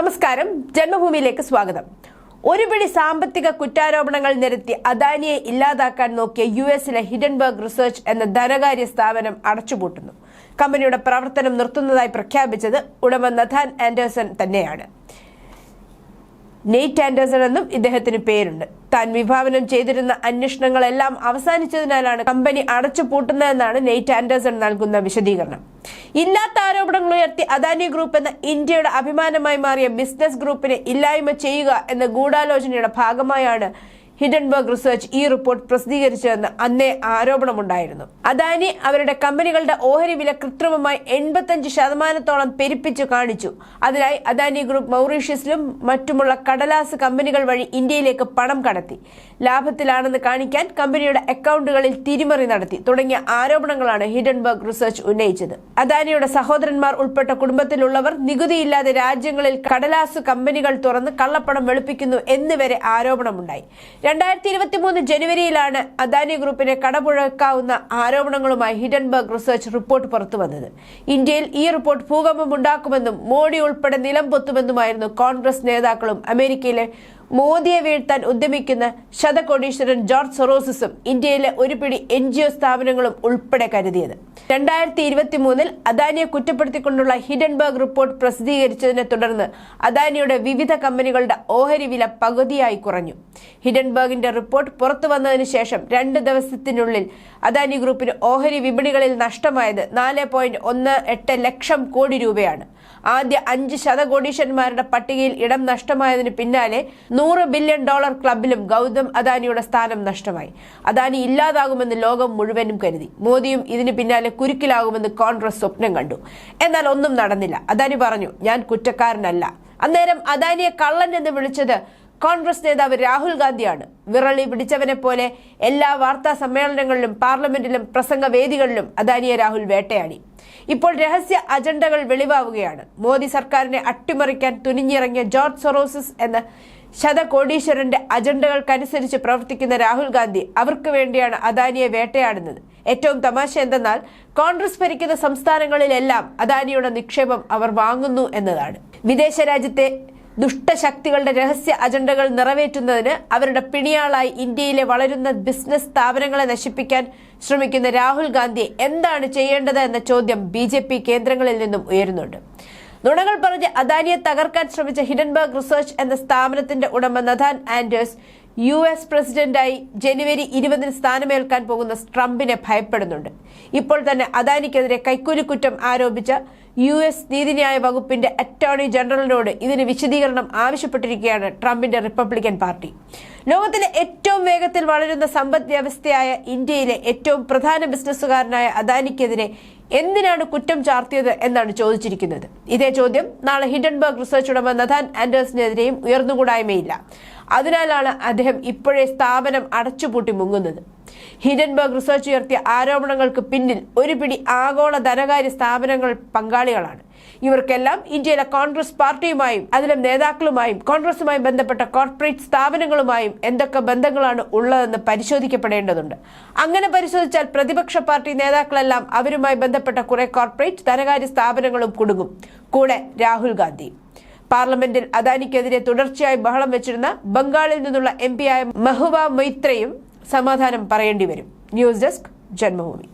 നമസ്കാരം. ജന്മഭൂമിയിലേക്ക് സ്വാഗതം. ഒരുപിടി സാമ്പത്തിക കുറ്റാരോപണങ്ങൾ നിരത്തി അദാനിയെ ഇല്ലാതാക്കാൻ നോക്കിയ യു എസിലെ ഹിഡൻബർഗ് റിസർച്ച് എന്ന ധനകാര്യ സ്ഥാപനം അടച്ചുപൂട്ടുന്നു. കമ്പനിയുടെ പ്രവർത്തനം നിർത്തുന്നതായി പ്രഖ്യാപിച്ചത് ഉടമ നഥാൻ ആൻഡേഴ്സൺ തന്നെയാണ്. നെയ്റ്റ് ആൻഡേഴ്സൺ എന്നും ഇദ്ദേഹത്തിന് പേരുണ്ട്. താൻ വിഭാവനം ചെയ്തിരുന്ന അന്വേഷണങ്ങളെല്ലാം അവസാനിച്ചതിനാലാണ് കമ്പനി അടച്ചുപൂട്ടുന്നതെന്നാണ് നെയ്റ്റ് ആൻഡേഴ്സൺ നൽകുന്ന വിശദീകരണം. ഇല്ലാത്ത ആരോപണങ്ങൾ ഉയർത്തി അദാനി ഗ്രൂപ്പ് എന്ന ഇന്ത്യയുടെ അഭിമാനമായി മാറിയ ബിസിനസ് ഗ്രൂപ്പിനെ ഇല്ലായ്മ ചെയ്യുക എന്ന ഗൂഢാലോചനയുടെ ഭാഗമായാണ് ഹിഡൻബർഗ് റിസർച്ച് ഈ റിപ്പോർട്ട് പ്രസിദ്ധീകരിച്ചതെന്ന് അന്നേ ആരോപണമുണ്ടായിരുന്നു. അദാനി അവരുടെ കമ്പനികളുടെ ഓഹരി വില കൃത്രിമമായി എൺപത്തഞ്ച് ശതമാനത്തോളം പെരുപ്പിച്ചു കാണിച്ചു. അതിനായി അദാനി ഗ്രൂപ്പ് മൗറീഷ്യസിലും മറ്റുമുള്ള കടലാസ് കമ്പനികൾ വഴി ഇന്ത്യയിലേക്ക് പണം കടത്തി. ലാഭത്തിലാണെന്ന് കാണിക്കാൻ കമ്പനിയുടെ അക്കൗണ്ടുകളിൽ തിരിമറി നടത്തി തുടങ്ങിയ ആരോപണങ്ങളാണ് ഹിഡൻബർഗ് റിസർച്ച് ഉന്നയിച്ചത്. അദാനിയുടെ സഹോദരന്മാർ ഉൾപ്പെട്ട കുടുംബത്തിലുള്ളവർ നികുതിയില്ലാതെ രാജ്യങ്ങളിൽ കടലാസ് കമ്പനികൾ തുറന്ന് കള്ളപ്പണം വെളുപ്പിക്കുന്നു എന്നിവരെ ആരോപണമുണ്ടായി. രണ്ടായിരത്തി ഇരുപത്തി മൂന്ന് ജനുവരിയിലാണ് അദാനി ഗ്രൂപ്പിനെ കടപുഴക്കാവുന്ന ആരോപണങ്ങളുമായി ഹിഡൻബർഗ് റിസർച്ച് റിപ്പോർട്ട് പുറത്തുവന്നത് ഇന്ത്യയിൽ ഈ റിപ്പോർട്ട് ഭൂകമ്പം ഉണ്ടാക്കുമെന്നും മോഡി ഉൾപ്പെടെ നിലം പൊത്തുമെന്നുമായിരുന്നു കോൺഗ്രസ് നേതാക്കളും അമേരിക്കയിലെ മോദിയെ വീഴ്ത്താൻ ഉദ്യമിക്കുന്ന ശതകോടീശ്വരൻ ജോർജ് സൊറോസിസും ഇന്ത്യയിലെ ഒരു പിടി എൻ ജി ഒ സ്ഥാപനങ്ങളും ഉൾപ്പെടെ കരുതിയത്. രണ്ടായിരത്തി ഇരുപത്തി മൂന്നിൽ അദാനിയെ കുറ്റപ്പെടുത്തിക്കൊണ്ടുള്ള ഹിഡൻബർഗ് റിപ്പോർട്ട് പ്രസിദ്ധീകരിച്ചതിനെ തുടർന്ന് അദാനിയുടെ വിവിധ കമ്പനികളുടെ ഓഹരി വില പകുതിയായി കുറഞ്ഞു. ഹിഡൻബർഗിന്റെ റിപ്പോർട്ട് പുറത്തു വന്നതിന് ശേഷം രണ്ട് ദിവസത്തിനുള്ളിൽ അദാനി ഗ്രൂപ്പിന് ഓഹരി വിപണികളിൽ നഷ്ടമായത് നാല് ലക്ഷം കോടി രൂപയാണ്. ആദ്യ അഞ്ച് ശതകോടീശന്മാരുടെ പട്ടികയിൽ ഇടം നഷ്ടമായതിനു പിന്നാലെ നൂറ് ബില്യൺ ഡോളർ ക്ലബിലും ഗൗതം അദാനിയുടെ സ്ഥാനം നഷ്ടമായി. അദാനി ഇല്ലാതാകുമെന്ന് ലോകം മുഴുവനും കരുതി. മോദിയും ഇതിന് പിന്നാലെ കുരുക്കിലാകുമെന്ന് കോൺഗ്രസ് സ്വപ്നം കണ്ടു. എന്നാൽ ഒന്നും നടന്നില്ല. അദാനി പറഞ്ഞു ഞാൻ കുറ്റക്കാരനല്ല. അന്നേരം അദാനിയെ കള്ളൻ എന്ന് വിളിച്ചത് കോൺഗ്രസ് നേതാവ് രാഹുൽ ഗാന്ധിയാണ്. വിറളി പിടിച്ചവനെ പോലെ എല്ലാ വാർത്താ സമ്മേളനങ്ങളിലും പാർലമെന്റിലും പ്രസംഗവേദികളിലും അദാനിയെ രാഹുൽ വേട്ടയാടി. ഇപ്പോൾ രഹസ്യ അജണ്ടകൾ വെളിവാവുകയാണ്. മോദി സർക്കാരിനെ അട്ടിമറിക്കാൻ തുനിഞ്ഞിറങ്ങിയ ജോർജ് സൊറോസിസ് എന്ന ശതകോടീശ്വരന്റെ അജണ്ടകൾക്കനുസരിച്ച് പ്രവർത്തിക്കുന്ന രാഹുൽ ഗാന്ധി അവർക്ക് വേണ്ടിയാണ് അദാനിയെ വേട്ടയാടുന്നത്. ഏറ്റവും തമാശ എന്തെന്നാൽ കോൺഗ്രസ് ഭരിക്കുന്ന സംസ്ഥാനങ്ങളിലെല്ലാം അദാനിയുടെ നിക്ഷേപം അവർ വാങ്ങുന്നു എന്നതാണ്. വിദേശ രാജ്യത്തെ ദുഷ്ടശക്തികളുടെ രഹസ്യ അജണ്ടകൾ നിറവേറ്റുന്നതിന് അവരുടെ പിണിയാളായി ഇന്ത്യയിലെ വളരുന്ന ബിസിനസ് സ്ഥാപനങ്ങളെ നശിപ്പിക്കാൻ ശ്രമിക്കുന്ന രാഹുൽ ഗാന്ധി എന്താണ് ചെയ്യേണ്ടത് എന്ന ചോദ്യം ബി ജെ പി കേന്ദ്രങ്ങളിൽ നിന്നും ഉയരുന്നുണ്ട്. നുണകൾ പറഞ്ഞ് അദാനിയെ തകർക്കാൻ ശ്രമിച്ച ഹിഡൻബർഗ് റിസർച്ച് എന്ന സ്ഥാപനത്തിന്റെ ഉടമ നഥാൻ ആൻഡേഴ്സ് യു എസ് പ്രസിഡന്റായി ജനുവരി ഇരുപതിന് സ്ഥാനമേൽക്കാൻ പോകുന്ന ട്രംപിനെ ഭയപ്പെടുന്നുണ്ട്. ഇപ്പോൾ തന്നെ അദാനിക്കെതിരെ കൈക്കൂലി കുറ്റം ആരോപിച്ച യു എസ് നീതിന്യായ വകുപ്പിന്റെ അറ്റോർണി ജനറലിനോട് ഇതിന് വിശദീകരണം ആവശ്യപ്പെട്ടിരിക്കുകയാണ് ട്രംപിന്റെ റിപ്പബ്ലിക്കൻ പാർട്ടി. ലോകത്തിലെ ഏറ്റവും വേഗത്തിൽ വളരുന്ന സമ്പദ് വ്യവസ്ഥയായ ഇന്ത്യയിലെ ഏറ്റവും പ്രധാന ബിസിനസ്സുകാരനായ അദാനിക്കെതിരെ എന്തിനാണ് കുറ്റം ചാർത്തിയത് എന്നാണ് ചോദിച്ചിരിക്കുന്നത്. ഇതേ ചോദ്യം നാളെ ഹിഡൻബർഗ് റിസർച്ച് ഉടമ നഥാൻ ആൻഡേഴ്സിനെതിരെയും ഉയർന്നുകൂടായ്മയില്ല. അതിനാലാണ് അദ്ദേഹം ഇപ്പോഴേ സ്ഥാപനം അടച്ചുപൂട്ടി മുങ്ങുന്നത്. ഹിഡൻബർഗ് റിസർച്ച് ഉയർത്തിയ ആരോപണങ്ങൾക്ക് പിന്നിൽ ഒരു പിടി ആഗോള ധനകാര്യ സ്ഥാപനങ്ങൾ പങ്കാളികളാണ്. ഇവർക്കെല്ലാം ഇന്ത്യയിലെ കോൺഗ്രസ് പാർട്ടിയുമായും അതിലെ നേതാക്കളുമായും കോൺഗ്രസുമായി ബന്ധപ്പെട്ട കോർപ്പറേറ്റ് സ്ഥാപനങ്ങളുമായും എന്തൊക്കെ ബന്ധങ്ങളാണ് ഉള്ളതെന്ന് പരിശോധിക്കപ്പെടേണ്ടതുണ്ട്. അങ്ങനെ പരിശോധിച്ചാൽ പ്രതിപക്ഷ പാർട്ടി നേതാക്കളെല്ലാം അവരുമായി ബന്ധപ്പെട്ട കുറെ കോർപ്പറേറ്റ് ധനകാര്യ സ്ഥാപനങ്ങളും കുടുങ്ങും. കൂടെ രാഹുൽ ഗാന്ധി. പാർലമെന്റിൽ അദാനിക്കെതിരെ തുടർച്ചയായി ബഹളം വെച്ചിരുന്ന ബംഗാളിൽ നിന്നുള്ള എം പിയായ മെഹുബ മൈത്രയും സമാധാനം പറയേണ്ടി വരും. News desk Janmabhumi.